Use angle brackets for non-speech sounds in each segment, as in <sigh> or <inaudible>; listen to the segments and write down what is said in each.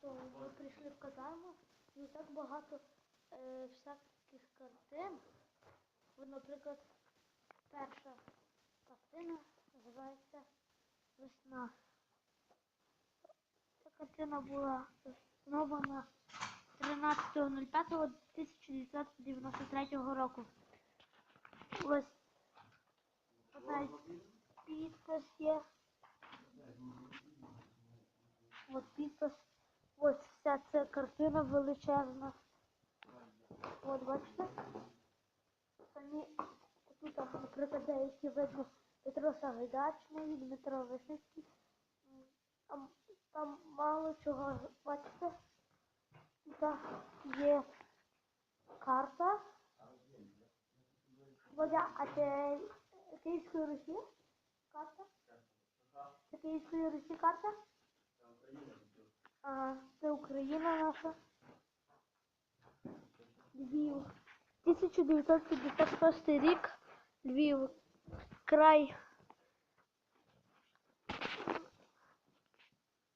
то ми прийшли в казарму, і так багато е, всяких картин. Наприклад, перша картина називається Весна. Ця картина була заснована 13.05.1993 року. Ось навіть підпис є. От підпис. Ось вся ця картина величезна. От бачите? Самі тут, наприклад, деякі видно Петро Сагайдачний, Дмитро Вишницький. Там, там мало чого, бачите? Тут є карта. Водя, а це Київської Русі? Карта? Це Київської Русі карта? Ага, це Україна наша. Львів. 1956 рік. Львів. Край.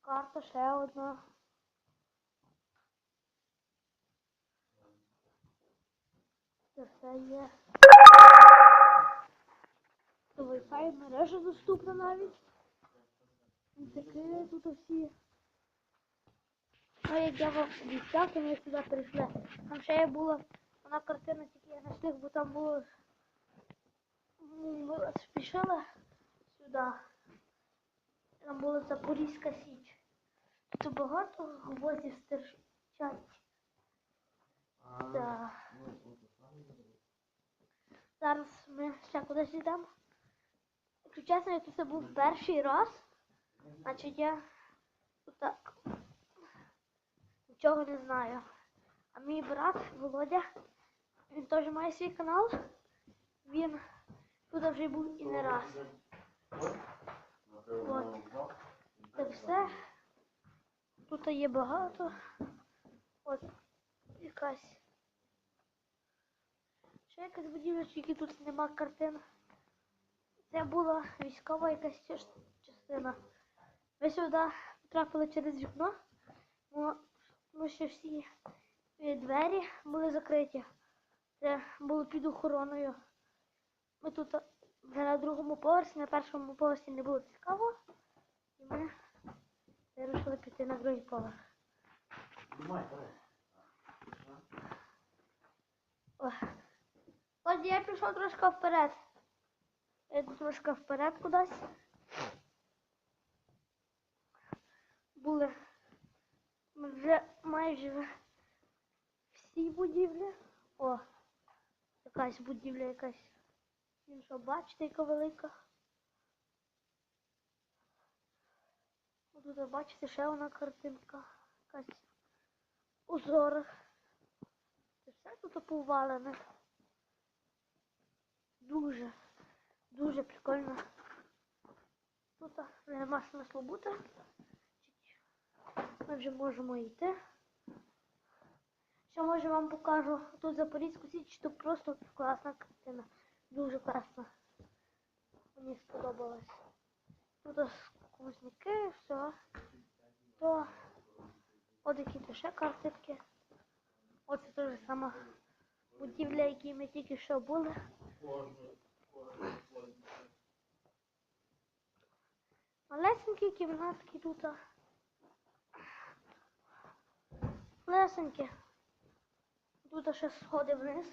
Карта ще одна. Це все є. Wi-Fi мережа доступна навіть. Таке тут всі. А як я вам обіцяв, то ми сюди прийшли. Там ще є була вона картина, тільки я не встиг, бо там було. Ну, Ми спішили сюди. Там була Запорізька Січ. Тут багато гвоздів стирчать. Так. Зараз ми ще кудись йдемо. Якщо чесно, це був перший раз. Значить я тут нічого не знаю. А мій брат Володя, він теж має свій канал. Він тут вже був і не раз. От. Це все. Тут є багато. От якась. Ще якась будівля, тільки тут нема картин. Це була військова якась частина. Ми сюди потрапили через вікно. Тому що всі двері були закриті. Це було під охороною. Ми тут вже на другому поверсі, на першому поверсі не було цікаво. І ми вирішили піти на другий поверх. О. От я пішов трошки вперед. Я йду трошки вперед кудись. Були вже майже всі будівлі. О, якась будівля якась. Ну що, бачите, яка велика. Тут бачите ще одна картинка. Якась узор. Це все тут повалене. Дуже, дуже прикольно. Тут нема смислу бути. Ми вже можемо йти. Ще може вам покажу тут Запорізьку Січ, тут просто класна картина. Дуже класна. Мені сподобалось. Тут сквозняки, все. То от які ще картинки. Оце теж сама будівля, які ми тільки що були. Малесенькі кімнатки тут. Малесенькі. Тут ще сходи вниз.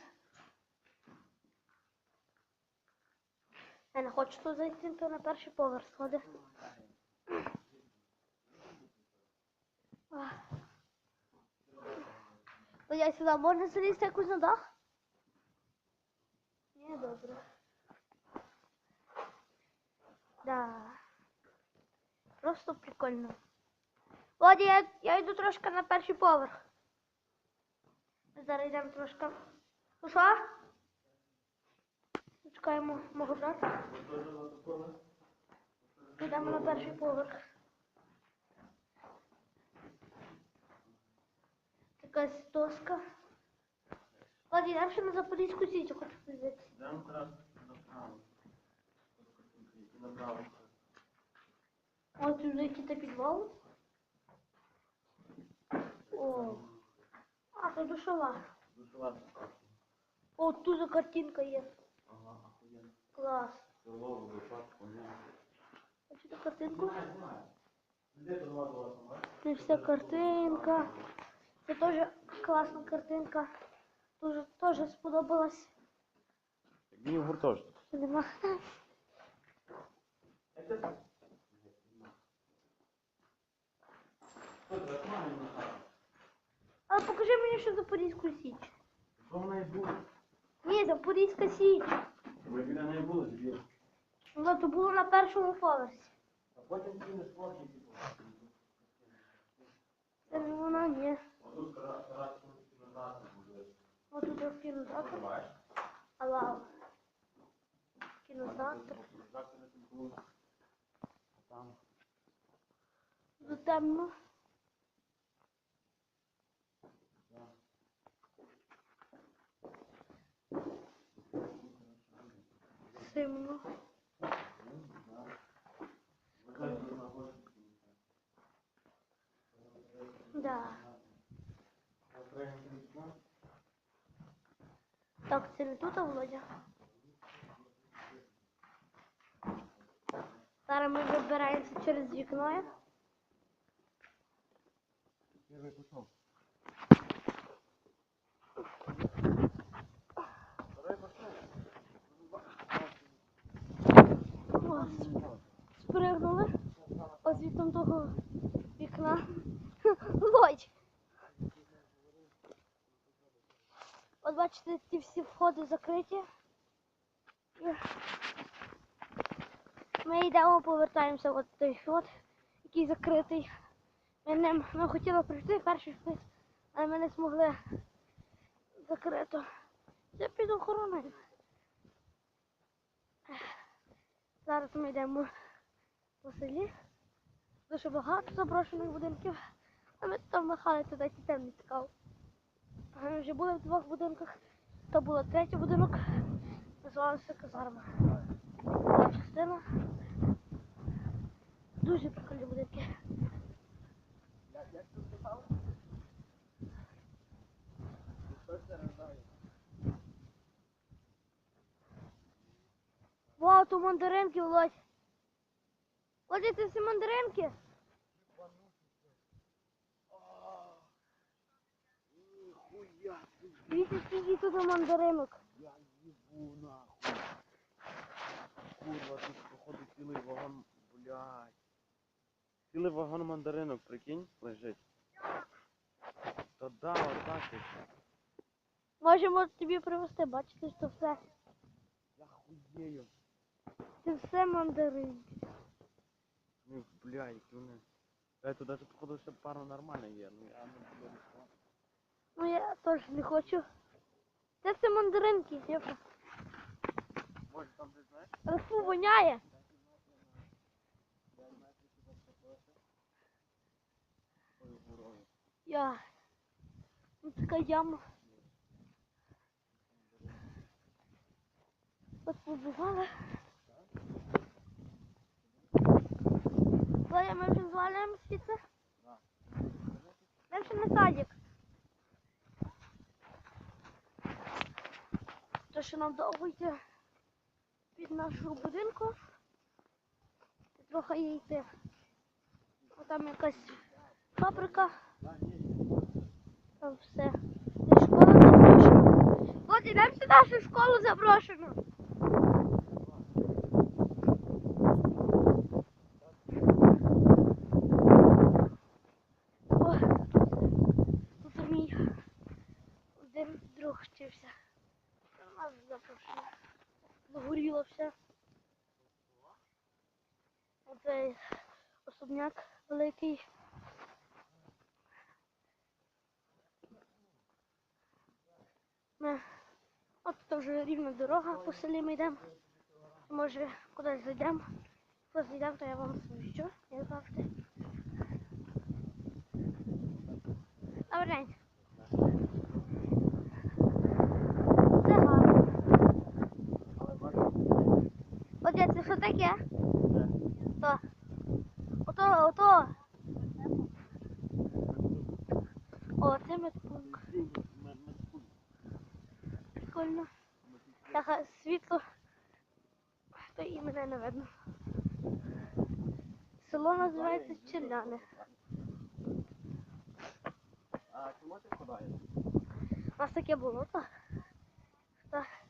Я не хочу тут зайти, то на перший поверх сходи. Я сюди можна залізти якось на дах? Ні, добре. Да. Просто прикольно. Володя, я, я йду трошки на перший поверх. Зараз йдемо трошки. Ну що? Чекаємо мого брата. Йдемо на перший поверх. Якась доска. Володя, йдемо ще на Запорізьку сіті, хочу подивитися. Йдемо зараз направо. Направо. От зайти до підвалу. О. А, це душова. Душова така. О, тут же картинка є. Ага, охуєнно. Клас. Село, водопад, коня. Бачите картинку? Де до вас була сама? Це вся картинка. Це теж класна картинка. Дуже теж сподобалась. Як мені в гуртожиток. Що Нема. Але покажи мені, що Запорізьку Січ. Що в неї було? Ні, Запорізька Січ. Ви біля неї були, звір. Вона то було на першому поверсі. А потім кинеш хлопці, типу. Це не вона, ні. Отут каратський кінотеатр буде. Ось тут є кінотеатр. Алло. Кінотеатр. Там. Тут темно. Симно. Да. Так, це не тут, а Володя. Зараз ми вибираємося через вікно. Первий кусок. О, спригнули. Ось від там того вікна. <laughs> Лодь. От бачите, ці всі входи закриті. Ми йдемо, повертаємося от той вход, який закритий. Ми, ним, ми хотіли прийти перший вхід, але ми не змогли закрито. Це під охороною. Зараз ми йдемо по селі. Дуже багато заброшених будинків. А ми там махали туди дітям не цікаво. Ми вже були в двох будинках. То було третій будинок. Називався казарма. Була частина. Дуже прикольні будинки. Вау, то мандаринки, Володь. Володя, це всі мандаринки? Дивіться, скільки тут мандаринок. Я їбу нахуй. Курва, тут походу цілий вагон, блядь. Цілий вагон мандаринок, прикинь, лежить. Та да, отак ось. Можемо тобі привезти, бачите, що все. Я хуєю. Це все мандаринки. Ну, бля, які вони. Е, тут даже походу ще пара нормальна є. Ну я не буду. Ну я теж не хочу. Це все мандаринки, Євка. Може там ти знаєш? Але фу, воняє. Я. Ну така яма. От побувала. Коля, ми вже звалюємо звідси? Ми ще на садик. То, що нам довго йти від нашого будинку. Трохи йти. О, там якась фабрика. Там все. Школа заброшена. От ідемо сюди, нашу школу заброшену. О, тут мій один друг вчився. У нас запрошено. Загоріло все. Оцей особняк великий. Ми... От тут вже рівна дорога по селі ми йдемо. Може кудись зайдемо. Коли зайдемо, то я вам сповіщу, як завжди. Добрий день. таке? Де? Ото, ото. О, це медпункт. Прикольно. Так, світло. То і мене не видно. Село називається Черляни. А чому ти впадаєш? У нас таке болото. Так.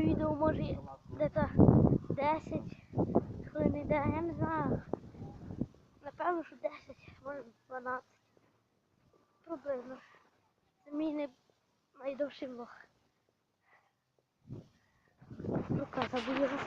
Що відео може десь 10 хвилин йде, я не знаю. Напевно, що 10, може 12. Приблизно. Це мій найдовший влог. Рука заболіла.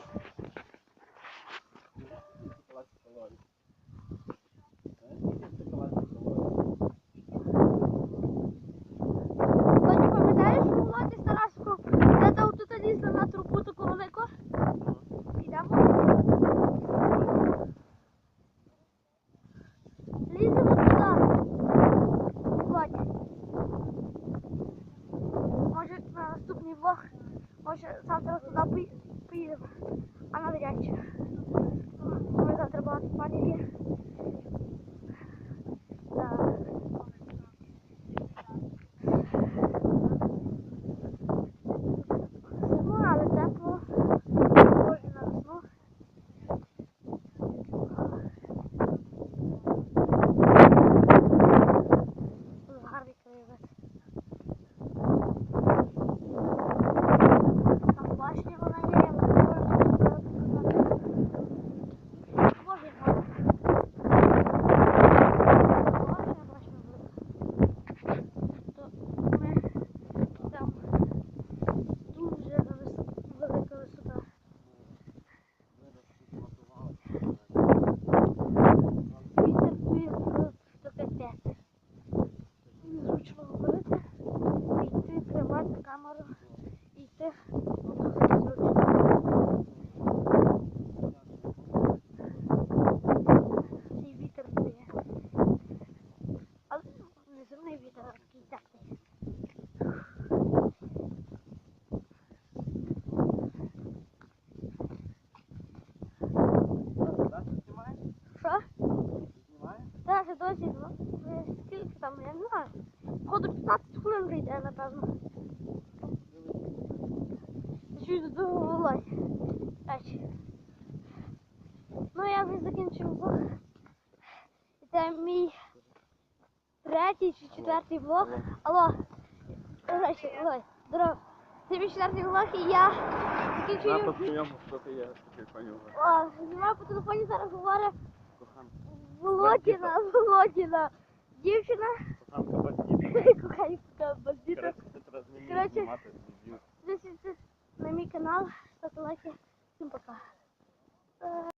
Третій чи четвертий влог. Алло. Речі, алло. Здорово. Це мій четвертий влог і я закінчую. що ти є. О, знімаю по телефоні, зараз говорить. Володіна, Володіна. Дівчина. Коханка <laughs> бандита. Коротше. На мій канал, ставте лайки. Всім пока. Е,